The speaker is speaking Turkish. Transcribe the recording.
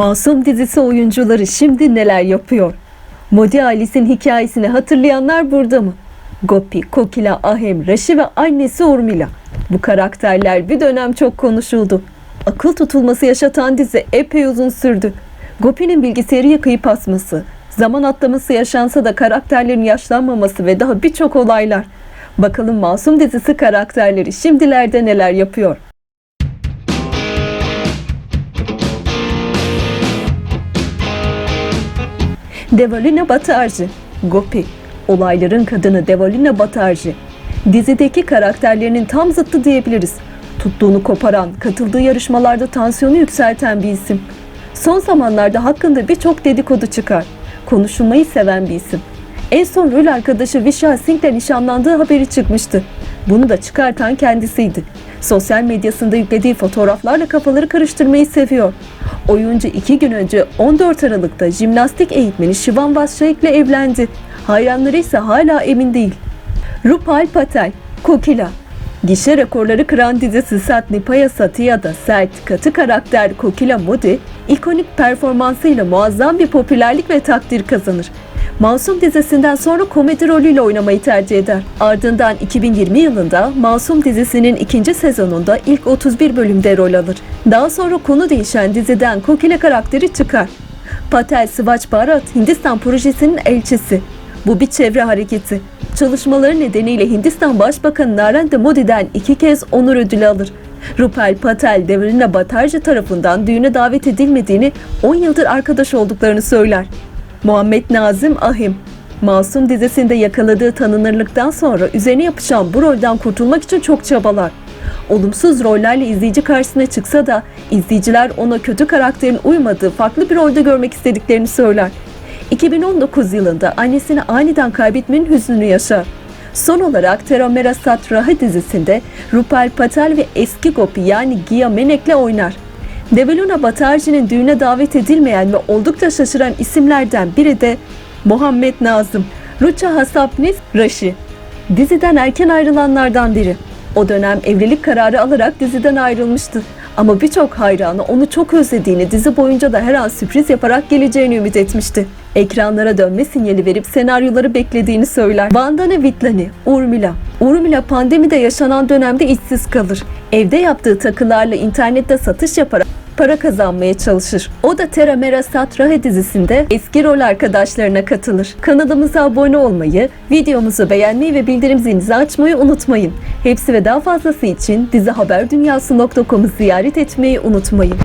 Masum dizisi oyuncuları şimdi neler yapıyor? Modi ailesinin hikayesini hatırlayanlar burada mı? Gopi, Kokila, Ahem, Rashi ve annesi Urmila. Bu karakterler bir dönem çok konuşuldu. Akıl tutulması yaşatan dizi epey uzun sürdü. Gopi'nin bilgisayarı yıkayıp asması, zaman atlaması yaşansa da karakterlerin yaşlanmaması ve daha birçok olaylar. Bakalım Masum dizisi karakterleri şimdilerde neler yapıyor? Devalina Batarjı, Gopi, olayların kadını Devalina Batarjı. Dizideki karakterlerinin tam zıttı diyebiliriz. Tuttuğunu koparan, katıldığı yarışmalarda tansiyonu yükselten bir isim. Son zamanlarda hakkında birçok dedikodu çıkar. Konuşulmayı seven bir isim. En son rol arkadaşı Vishal Singh'le nişanlandığı haberi çıkmıştı. Bunu da çıkartan kendisiydi. Sosyal medyasında yüklediği fotoğraflarla kafaları karıştırmayı seviyor. Oyuncu iki gün önce 14 Aralık'ta jimnastik eğitmeni Shivan Vashaik ile evlendi. Hayranları ise hala emin değil. Rupal Patel, Kokila. Gişe rekorları kıran dizisi Satnipaya Satya'da sert, katı karakter Kokila Modi, ikonik performansıyla muazzam bir popülerlik ve takdir kazanır. Masum dizisinden sonra komedi rolüyle oynamayı tercih eder. Ardından 2020 yılında Masum dizisinin ikinci sezonunda ilk 31 bölümde rol alır. Daha sonra konu değişen diziden Kokila karakteri çıkar. Patel Swachh Bharat Hindistan projesinin elçisi. Bu bir çevre hareketi. Çalışmaları nedeniyle Hindistan Başbakanı Narendra Modi'den iki kez onur ödülü alır. Rupal Patel, Devrina Batarjı tarafından düğüne davet edilmediğini 10 yıldır arkadaş olduklarını söyler. Muhammed Nazım Ahim Masum dizisinde yakaladığı tanınırlıktan sonra üzerine yapışan bu rolden kurtulmak için çok çabalar. Olumsuz rollerle izleyici karşısına çıksa da izleyiciler ona kötü karakterin uymadığı farklı bir rolde görmek istediklerini söyler. 2019 yılında annesini aniden kaybetmenin hüznünü yaşar. Son olarak Teramera Satraha dizisinde Rupal Patel ve eski Gopi yani Gia Menek'le oynar. Develuna Batarji'nin düğüne davet edilmeyen ve oldukça şaşıran isimlerden biri de Muhammed Nazım. Rucha Hasapnis Rashi. Diziden erken ayrılanlardan biri. O dönem evlilik kararı alarak diziden ayrılmıştı. Ama birçok hayranı onu çok özlediğini, dizi boyunca da her an sürpriz yaparak geleceğini ümit etmişti. Ekranlara dönme sinyali verip senaryoları beklediğini söyler. Vandana Vitlani, Urmila. Urmila pandemide yaşanan dönemde işsiz kalır. Evde yaptığı takılarla internette satış yaparak para kazanmaya çalışır. O da Tera Mera Satrahe dizisinde eski rol arkadaşlarına katılır. Kanalımıza abone olmayı, videomuzu beğenmeyi ve bildirim zilinizi açmayı unutmayın. Hepsi ve daha fazlası için dizihaberdunyası.com'u ziyaret etmeyi unutmayın.